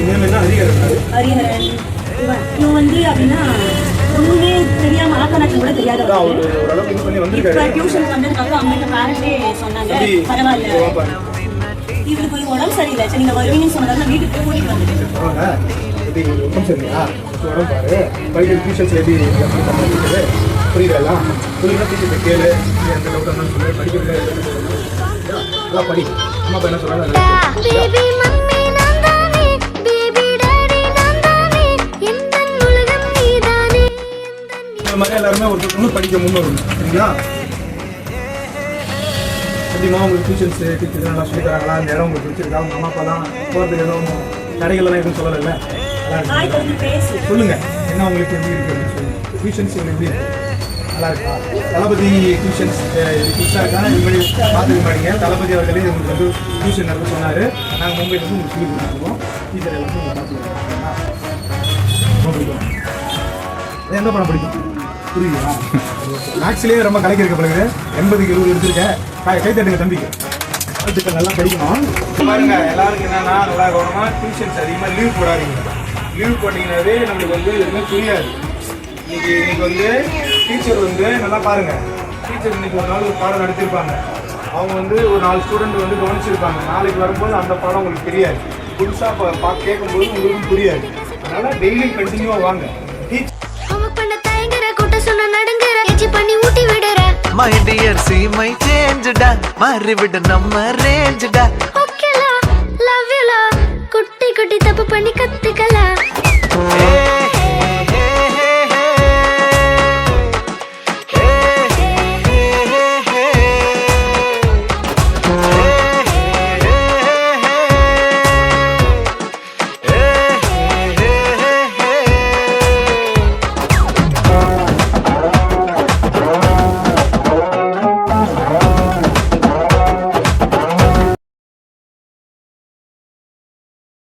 Name இவன் வந்து அப்படின்னா ஒண்ணுமே தெரியாம கூட தெரியாத இப்ப டியூஷன் அவங்க சொன்னாங்க பரவாயில்ல இவருக்கு கொஞ்சம் உடம்பு சரியில்லை சரி நீங்க வருவீங்கன்னு சொன்னதால நான் வீட்டுக்கு போய் கூட்டிட்டு வந்துட்டேன் உடம்பு சரியில்லையா? சரி, உடம்பு பாரு. படிக்கிற tuitions எப்படி? புரியுதா? புரியுதா? கிட்ட கேளு. எந்த சொல்லு. நல்லா படி. அம்மா அப்பா என்ன சொல்றாங்க அதை கேளு. பேபி மம்மி நான் தானே பேபி டாடி நான் தானே எந்த உலகம் நீதானே இந்த மாதிரி எல்லாருமே ஒரு படிக்க முன் வரணும் சரிங்களா எப்படிமா உங்களுக்கு டியூஷன்ஸ் டீச்சர் நல்லா சொல்லி தராங்களா? இந்த இடம் உங்களுக்கு பிடிச்சிருக்கா? உங்க அம்மா அப்பா தான் போகிறதுக்கு எதுவும் தடைகள்லாம் எதுவும் சொல்லலைல்ல? நல்லா ஹாய் இருக்கு. கொஞ்சம் பேசு. சொல்லுங்க. என்ன உங்களுக்கு எப்படி இருக்கு அப்படின்னு சொல்லி. டியூஷன்ஸ் எப்படி நல்லா இருக்கா? தளபதி டியூஷன்ஸ் இது புதுசாக இருக்கா மாதிரி பார்த்துக்க மாட்டீங்க. தளபதி அவர்களே உங்களுக்கு வந்து டியூஷன் நடத்த சொன்னார். நாங்கள் மும்பைல இருந்து உங்களுக்கு சொல்லி கொடுத்துருக்கோம். டீச்சர் உங்களை ரொம்ப பிடிக்கும். இது எந்த படம் பிடிக்கும்? புரியுதா? மேக்ஸ்லேயே ரொம்ப கலைக்கு இருக்க பிறகு எண்பதுக்கு இருபது எடுத்திருக்கேன் கை தட்டுங்க தம்பிக்கு வாழ்த்துக்கள் நல்லா படிக்கணும். பாருங்க எல்லாருக்கும் என்னன்னா நல்லா கவனமா டியூஷன்ஸ் அதிகமாக லீவ் போடாதீங்க. லீவ் போட்டீங்கன்னாவே நம்மளுக்கு வந்து எதுவுமே புரியாது. இன்னைக்கு இன்னைக்கு வந்து டீச்சர் வந்து நல்லா பாருங்க. டீச்சர் இன்னைக்கு ஒரு நாள் ஒரு பாடம் நடத்திருப்பாங்க. அவங்க வந்து ஒரு நாலு ஸ்டூடெண்ட் வந்து கவனிச்சிருப்பாங்க. நாளைக்கு வரும்போது அந்த பாடம் உங்களுக்கு தெரியாது. புதுசாக பா கேட்கும்போது உங்களுக்கும் புரியாது. அதனால டெய்லி கண்டினியூவாக வாங்க. டீச்சர் நடுங்குற பண்ணி ஊட்டி விடுற மை டியர் சி மை சேஞ்சுடா மாறிவிட நம்ம ரேஞ்சுடா